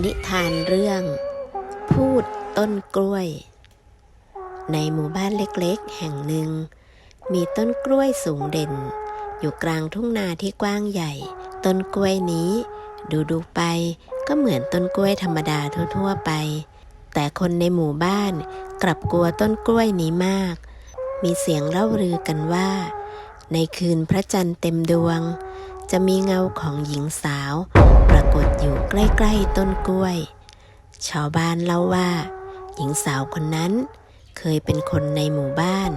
นิทานเรื่อง พูดต้นกล้วย ในหมู่บ้านเล็กๆ แห่งหนึ่ง มีต้นกล้วยสูงเด่น อยู่กลางทุ่งนาที่กว้างใหญ่ ต้นกล้วยนี้ ดูดูๆไปก็เหมือนต้นกล้วยธรรมดาทั่วๆไป แต่คนในหมู่บ้านกลับกลัวต้นกล้วยนี้มาก มีเสียงเล่าลือกันว่า ในคืนพระจันทร์เต็มดวง จะมีเงาของหญิงสาวากฏอยู่ใกล้ๆต้นกล้วย ชาวบ้านเล่าว่า หญิงสาวคนนั้น เคยเป็นคนในหมู่บ้าน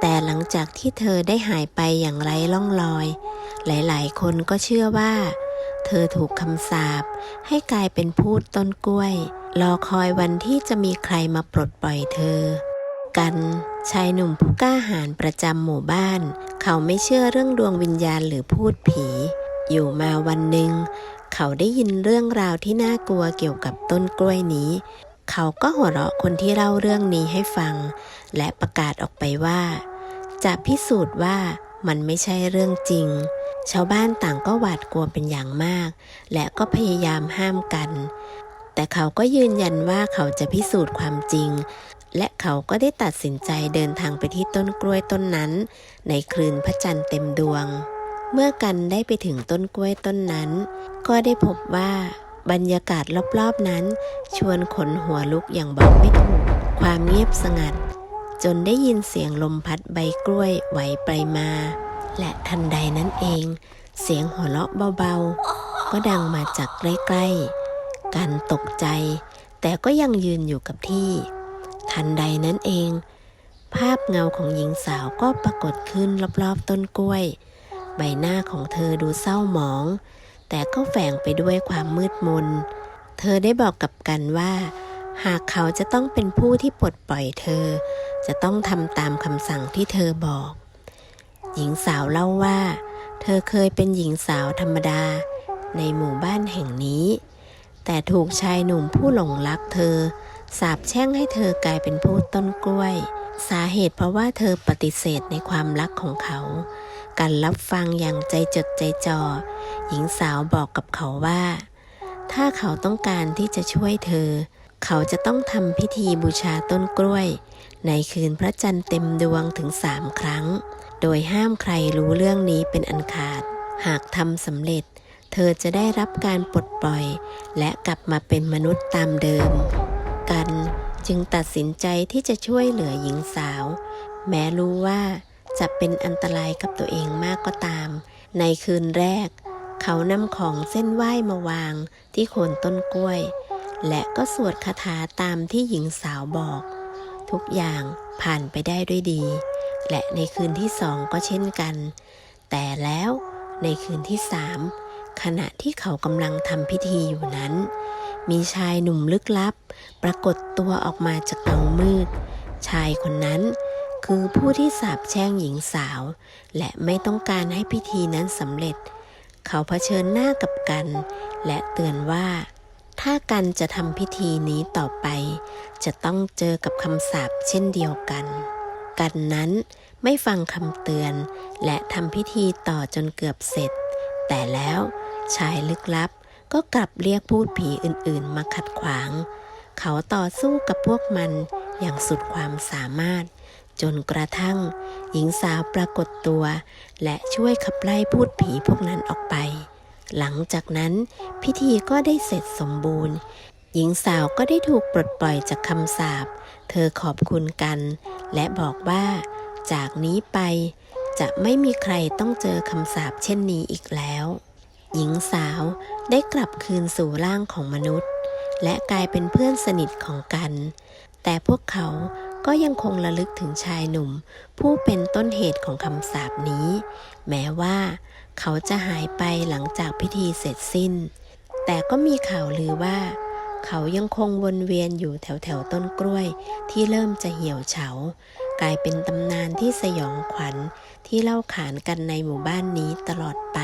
แต่หลังจากที่เธอได้หายไปอย่างไร้ล่องรอย หลายๆ คนก็เชื่อว่า เธอถูกคำสาปให้กลายเป็นพูดต้นกล้วย รอคอยวันที่จะมีใครมาปลดปล่อยเธอ กันชายหนุ่มผู้กล้าหาญประจำหมู่บ้าน เขาไม่เชื่อเรื่องดวงวิญญาณหรือพูดผี อยู่มาวันหนึ่ง เขาได้ยินเรื่องราวที่น่ากลัวเกี่ยวกับต้นกล้วยนี้ เขาก็หัวเราะคนที่เล่าเรื่องนี้ให้ฟัง และประกาศออกไปว่า จะพิสูจน์ว่ามันไม่ใช่เรื่องจริง ชาวบ้านต่างก็หวาดกลัวเป็นอย่างมาก และก็พยายามห้ามกัน แต่เขาก็ยืนยันว่าเขาจะพิสูจน์ความจริง และเขาก็ได้ตัดสินใจเดินทางไปที่ต้นกล้วยต้นนั้น ในคืนพระจันทร์เต็มดวง เมื่อกันได้ไปถึงต้นกล้วยต้นนั้น ก็ได้พบว่าบรรยากาศรอบๆนั้น ชวนขนหัวลุกอย่างบอกไม่ถูก ความเงียบสงัด จนได้ยินเสียงลมพัดใบกล้วยไหวไปมา และทันใดนั้นเอง เสียงหัวเราะเบาๆ ก็ดังมาจากใกล้ๆ กันตกใจ แต่ก็ยังยืนอยู่กับที่ ทันใดนั้นเอง ภาพเงาของหญิงสาวก็ปรากฏขึ้นรอบๆต้นกล้วย ใบหน้าของเธอดูเศร้าหมอง แต่ก็แฝงไปด้วยความมืดมน เธอได้บอกกับกันว่า หากเขาจะต้องเป็นผู้ที่ปลดปล่อยเธอ จะต้องทำตามคำสั่งที่เธอบอก หญิงสาวเล่าว่า เธอเคยเป็นหญิงสาวธรรมดา ในหมู่บ้านแห่งนี้ แต่ถูกชายหนุ่มผู้หลงรักเธอสาปแช่งให้เธอกลายเป็นผู้ต้นกล้วย สาเหตุเพราะว่าเธอปฏิเสธในความรักของเขา การรับฟังอย่างใจจดใจจ่อ หญิงสาวบอกกับเขาว่า ถ้าเขาต้องการที่จะช่วยเธอ เขาจะต้องทำพิธีบูชาต้นกล้วย ในคืนพระจันทร์เต็มดวงถึงสามครั้ง โดยห้ามใครรู้เรื่องนี้เป็นอันขาด หากทำสำเร็จ เธอจะได้รับการปลดปล่อย และกลับมาเป็นมนุษย์ตามเดิม กัน จึงตัดสินใจที่จะช่วยเหลือหญิงสาว แม้รู้ว่าจะเป็นอันตรายกับตัวเองมากก็ตาม ในคืนแรก เขานำของเส้นไหว้มาวางที่โคนต้นกล้วย และก็สวดคาถาตามที่หญิงสาวบอก ทุกอย่างผ่านไปได้ด้วยดี และในคืนที่สองก็เช่นกัน แต่แล้วในคืนที่สามขณะที่เขากำลังทำพิธีอยู่นั้น มีชายหนุ่มลึกลับ ปรากฏตัวออกมาจากเงามืด ชายคนนั้นคือผู้ที่สาปแช่งหญิงสาว และไม่ต้องการให้พิธีนั้นสำเร็จ เขาเผชิญหน้ากับกัน และเตือนว่า ถ้ากันจะทำพิธีนี้ต่อไป จะต้องเจอกับคำสาปเช่นเดียวกัน กันนั้นไม่ฟังคำเตือน และทำพิธีต่อจนเกือบเสร็จ แต่แล้วชายลึกลับ ก็กลับเรียกพูดผีอื่นๆ มาขัดขวาง เขาต่อสู้กับพวกมันอย่างสุดความสามารถ จนกระทั่ง หญิงสาวปรากฏตัว และช่วยขับไล่พูดผีพวกนั้นออกไป หลังจากนั้นพิธีก็ได้เสร็จสมบูรณ์ หญิงสาวก็ได้ถูกปลดปล่อยจากคำสาป เธอขอบคุณกัน และบอกว่า จากนี้ไปจะไม่มีใครต้องเจอคำสาปเช่นนี้อีกแล้ว หญิงสาวได้กลับคืนสู่ร่างของมนุษย์ และกลายเป็นเพื่อนสนิทของกัน แต่พวกเขาก็ยังคงระลึกถึงชายหนุ่ม ผู้เป็นต้นเหตุของคำสาปนี้ แม้ว่า เขาจะหายไปหลังจากพิธีเสร็จสิ้น แต่ก็มีข่าวลือว่า เขายังคงวนเวียนอยู่แถวแถวต้นกล้วย ที่เริ่มจะเหี่ยวเฉา กลายเป็นตำนานที่สยองขวัญที่เล่าขานกันในหมู่บ้านนี้ตลอดไป